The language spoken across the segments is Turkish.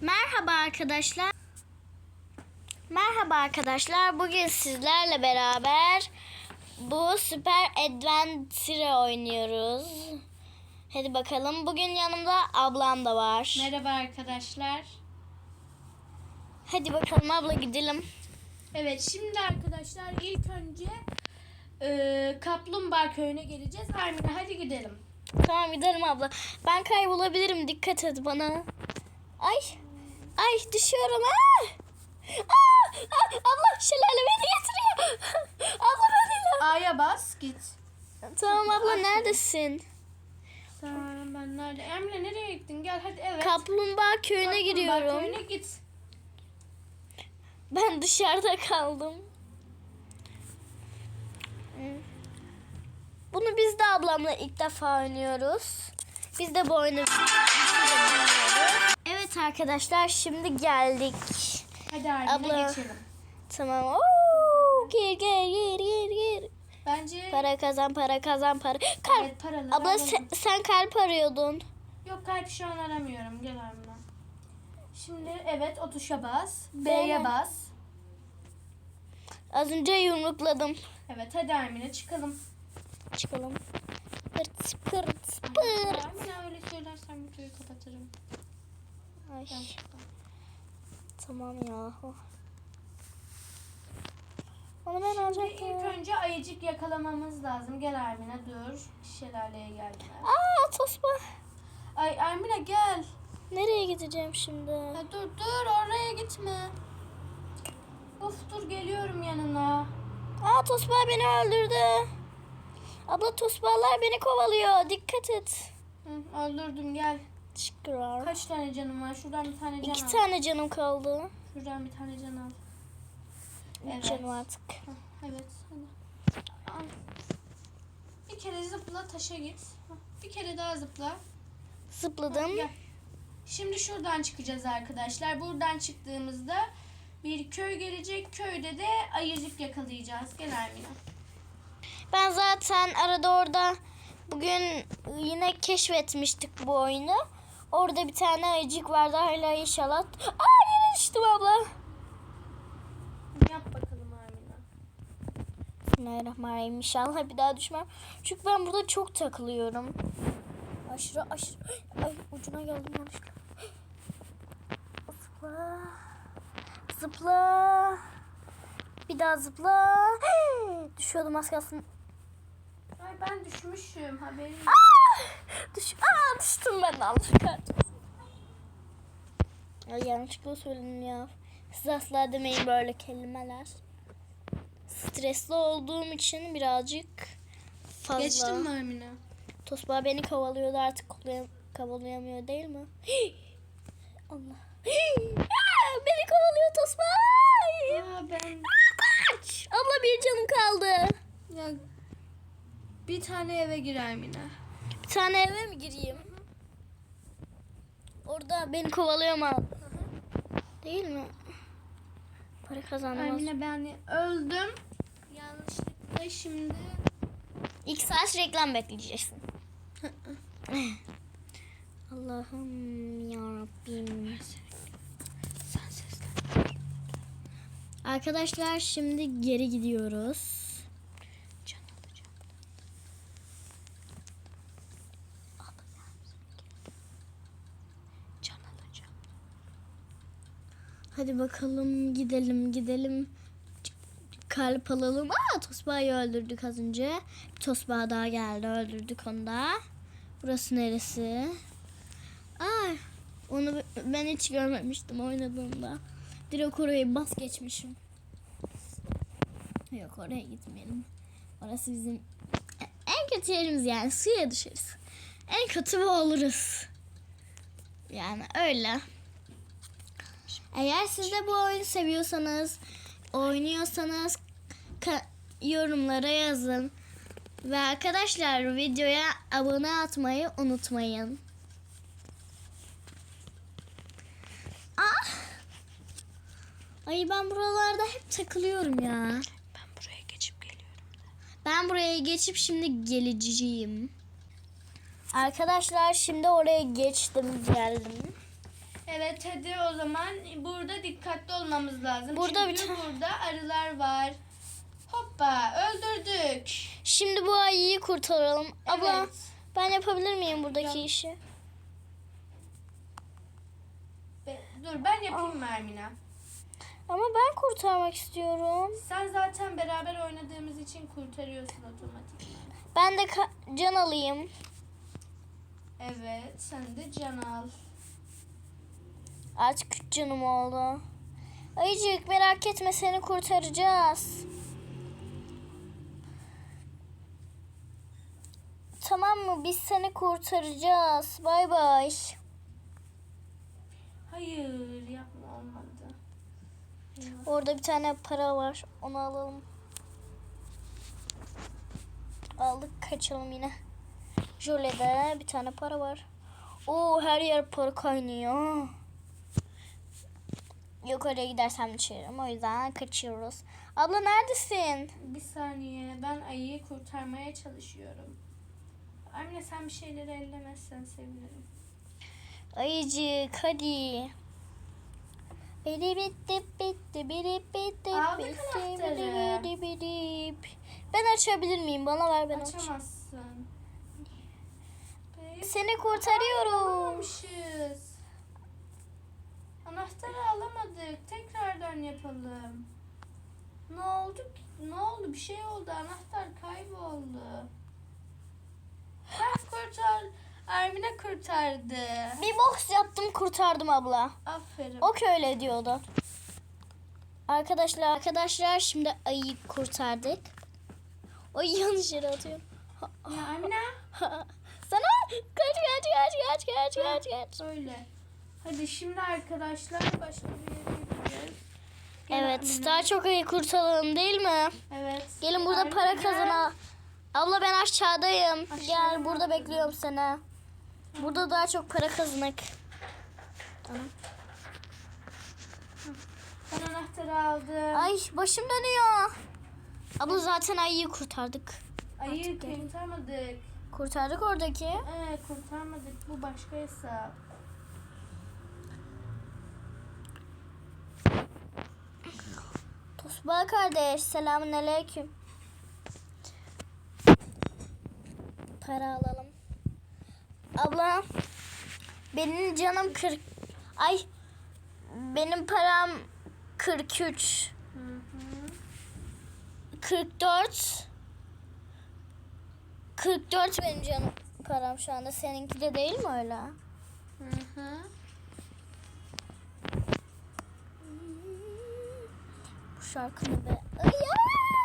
Merhaba arkadaşlar. Merhaba arkadaşlar. Bugün sizlerle beraber bu Super Adventure oynuyoruz. Hadi bakalım. Bugün yanımda ablam da var. Merhaba arkadaşlar. Hadi bakalım abla gidelim. Evet şimdi arkadaşlar ilk önce e, Kaplumbağa köyüne geleceğiz. Armine hadi gidelim. Tamam gidelim abla. Ben kaybolabilirim. Dikkat et bana. Ay. Ay düşüyorum. Aa! Aa! Aa! Abla şelale beni getiriyor. abla beni. A'ya bas git. Tamam abla neredesin? Tamam ben nerede? Emre nereye gittin? Gel hadi evet. Kaplumbağa köyüne Kaplumbağa giriyorum. köyüne git. Ben dışarıda kaldım. Bunu biz de ablamla ilk defa oynuyoruz. Biz de bu oyunu Evet arkadaşlar şimdi geldik. Hadi Armine Abla. geçelim. Tamam. Oo, gir gir gir gir gir. Bence Para kazan para kazan para. Kalp. evet, paraları Abla alalım. sen, sen kalp arıyordun. Yok kalp şu an aramıyorum. Gel Armine. Şimdi evet o tuşa bas. B'ye bas. Az önce yumrukladım. Evet hadi Armine çıkalım. Çıkalım. Pırt pırt pırt. Armine öyle söylersen videoyu kapatırım. Ay, tamam ya. Onu ben alacaktım. ilk önce ayıcık yakalamamız lazım. Gel Ermine dur. Şelaleye geldiler. Aa tosba. Ay Ermine gel. Nereye gideceğim şimdi? Ya dur dur oraya gitme. Of dur geliyorum yanına. Aa tosba beni öldürdü. Abla tosbalar beni kovalıyor. Dikkat et. Hı, öldürdüm gel. Teşekkürler. Kaç tane canım var? Şuradan bir tane can İki al. tane canım kaldı. Şuradan bir tane can al. Evet. canım artık. Hah, evet hadi. Al. Bir kere zıpla taşa git. Hah, Bir kere daha zıpla. Zıpladım. Gel. Şimdi şuradan çıkacağız arkadaşlar. Buradan çıktığımızda bir köy gelecek. Köyde de ayıcık yakalayacağız. Gel Ermine. Ben zaten arada orada bugün yine keşfetmiştik bu oyunu. Orada bir tane ayıcık vardı hala inşallah. Aa yine düştüm abla. Yap bakalım Ermine. Bismillahirrahmanirrahim. İnşallah bir daha düşmem. Çünkü ben burada çok takılıyorum. Aşırı aşırı. Ay ucuna geldim yanlışlıkla. Zıpla. Zıpla. Bir daha zıpla. Düşüyordum az kalsın. Ay ben düşmüşüm haberim. yok. Düş Aa düştüm ben Allah kahretsin. Ay yanlışlıkla söyledim ya. Siz asla demeyin böyle kelimeler. Stresli olduğum için birazcık fazla. Geçtin mi Ermine? Tosbağa beni kovalıyordu artık kovalay- kovalayamıyor değil mi? Allah. Aa, beni kovalıyor Tosbağa. Aa ben Kaç. Abla bir canım kaldı. ya bir tane eve gir Ermine. Tane eve mi gireyim? Orada beni kovalıyor mu? Değil mi? Para kazanmaz. Ermine ben öldüm. Yanlışlıkla şimdi İlk saat reklam bekleyeceksin. Allah'ım ya Rabbim. sen seslen. Arkadaşlar şimdi geri gidiyoruz. Can alacağım. Can alacağım. Hadi bakalım gidelim gidelim. Kalp alalım. Aa Tosbağa'yı öldürdük az önce. Bir Tosbağa daha geldi öldürdük onu da. Burası neresi? Aa onu ben hiç görmemiştim oynadığımda. Direkt orayı bas geçmişim. Yok oraya gitmeyelim. Orası bizim en kötü yerimiz yani suya düşeriz. En kötü bu oluruz. Yani öyle. Eğer siz de bu oyunu seviyorsanız, oynuyorsanız yorumlara yazın. Ve arkadaşlar videoya abone atmayı unutmayın. Ah! Ay ben buralarda hep takılıyorum ya. Ben buraya geçip geliyorum. Ben buraya geçip şimdi geleceğim. Arkadaşlar şimdi oraya geçtim geldim. Evet hadi o zaman burada dikkatli olmamız lazım. Burada Çünkü bir burada arılar var. Hoppa öldürdük. Şimdi bu ayıyı kurtaralım. Abla Evet. ben yapabilir miyim buradaki Yap. işi? Be- dur ben yapayım mı Ermina? Ama ben kurtarmak istiyorum. Sen zaten beraber oynadığımız için kurtarıyorsun otomatik. Ben de can alayım. Evet sen de can al. Artık üç canım oldu. Ayıcık merak etme seni kurtaracağız. Tamam mı? Biz seni kurtaracağız. Bay bay. Hayır yapma olmadı. Orada bir tane para var. Onu alalım. Aldık kaçalım yine. Jöle'de bir tane para var. Oo her yer para kaynıyor. Yok oraya gidersem düşerim. O yüzden kaçıyoruz. Abla neredesin? Bir saniye ben ayıyı kurtarmaya çalışıyorum. Emine sen bir şeyleri ellemezsen sevinirim. Ayıcık hadi. Biri bitti bitti biri bitti Aldık bitti anahtarı. biri biri biri. Ben açabilir miyim? Bana ver ben açayım. Açamazsın. Seni kurtarıyorum. Alamamışız. Anahtarı alamadık. Tekrardan yapalım. Ne oldu? ki? Ne oldu? Bir şey oldu. Anahtar kayboldu. Ben kurtar. Ermine kurtardı. Bir box yaptım kurtardım abla. Aferin. O öyle diyordu. Arkadaşlar arkadaşlar şimdi ayıyı kurtardık. O yanlış yere atıyor. Ya Ermine. Sana kaç kaç kaç kaç kaç kaç kaç. Böyle. Hadi şimdi arkadaşlar başka bir yere gideceğiz. Evet Emine. daha çok ayı kurtaralım değil mi? Evet. Gelin burada Ermine para kazana. Abla ben aşağıdayım. Aşağıya Gel burada bekliyorum seni. Burada daha çok para kazanık. Ben anahtarı aldım. Ay başım dönüyor. Abla zaten ayıyı kurtardık. Ayı kurtarmadık. Kurtardık oradaki. Ee, kurtarmadık. Bu başka hesap. Tosba kardeş selamun aleyküm. Para alalım. Abla benim canım 40 ay benim param 43 Hı hı. 44 44 benim canım param şu anda seninki de değil mi öyle? Hı hı. Bu şarkı ne be? Ay ya,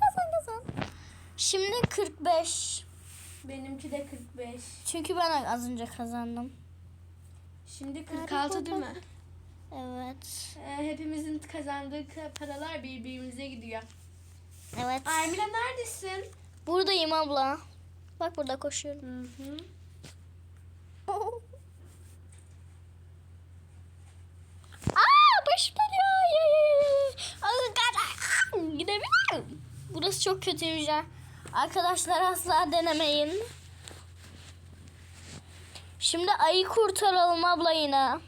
kazan kazan. Şimdi 45. Benimki de 45. Çünkü ben az önce kazandım. Şimdi 46 değil mi? Evet. Ee, hepimizin kazandığı ka- paralar birbirimize gidiyor. Evet. Armila neredesin? Buradayım abla. Bak burada koşuyorum. Hı hı. Aa başım dönüyor. Ay, ay, ay. Ay, kaç- ay, Gidemiyorum. Burası çok kötüymüş ya. Arkadaşlar asla denemeyin. Şimdi ayı kurtaralım abla yine.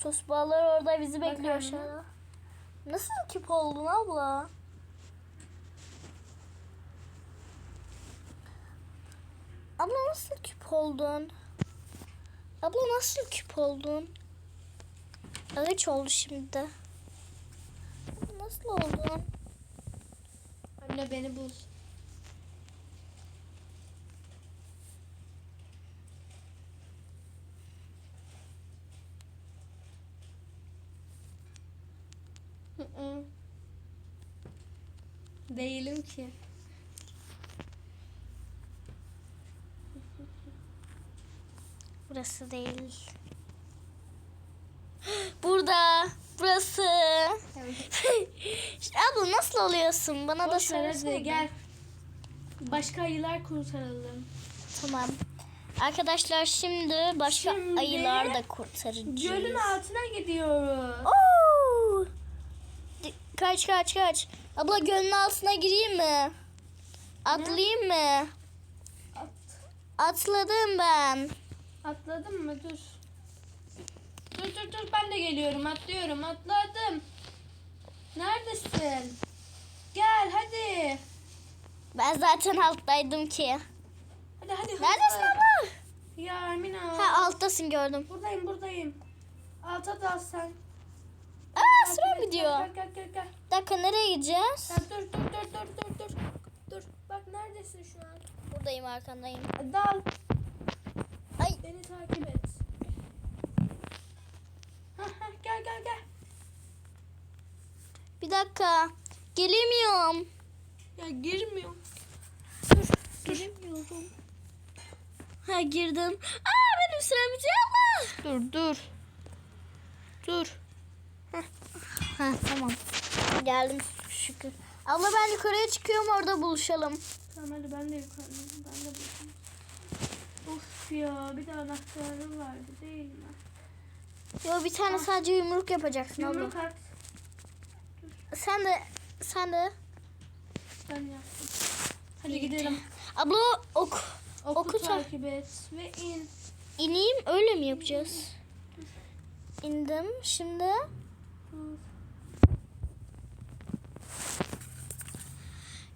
Tosbağalar orada bizi bekliyor anne. aşağıda. Nasıl küp oldun abla? Abla nasıl küp oldun? Abla nasıl küp oldun? Ağaç oldu şimdi. Nasıl oldun? Anne beni bul. Değilim ki. Burası değil. Burada. Burası. Abla nasıl oluyorsun? Bana da Boş hadi söylesene. gel. Başka ayılar kurtaralım. Tamam. Arkadaşlar şimdi başka Şimdi ayılar da kurtaracağız. Gölün altına gidiyoruz. Oo! Kaç kaç kaç. Abla gölün altına gireyim mi? Atlayayım mı? At. Atladım ben. Atladın mı? Dur. Dur dur dur ben de geliyorum. Atlıyorum. Atladım. Neredesin? Gel hadi. Ben zaten alttaydım ki. Hadi hadi. hızlı. Neredesin abla? Ya Armina. Ha alttasın gördüm. Buradayım buradayım. Alta dal sen. Aa et, mi diyor? Gel gel gel gel. Bir dakika nereye gideceğiz? Ya dur dur dur dur dur dur. Dur. Bak neredesin şu an? Buradayım arkandayım. Dal. Ay Beni takip et. Hah, hah, gel gel bir dakika. Gelemiyorum. Ya girmiyor. Giremiyorum. Ha girdim. Aa sürem bitiyor ama. Dur dur. Dur. Ha tamam. Geldim şükür. Abla ben yukarıya çıkıyorum orada buluşalım. Tamam hadi ben de yukarıdayım. Ben de buradayım. Of ya bir de anahtarı vardı değil mi? Yo bir tane sadece yumruk yapacaksın abla. Yumruk at. Sen de sen de. Ben yaptım. Hadi gidelim. Abla ok. Oku, Oku ta- takip et ve in. İneyim öyle mi yapacağız? İndim şimdi.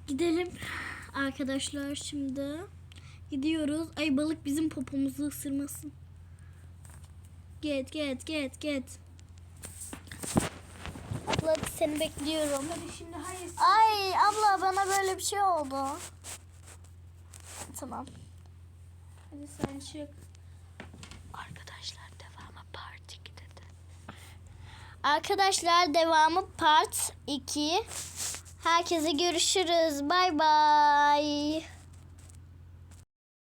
Gidelim arkadaşlar şimdi. Gidiyoruz. Ay balık bizim popomuzu ısırmasın. Get get get get. Abla seni bekliyorum. Hadi şimdi hayır. Ay abla bana böyle bir şey oldu. Tamam. Hadi sen çık. Arkadaşlar devamı part 2'de de. Arkadaşlar devamı part 2. Herkese görüşürüz. Bay bay.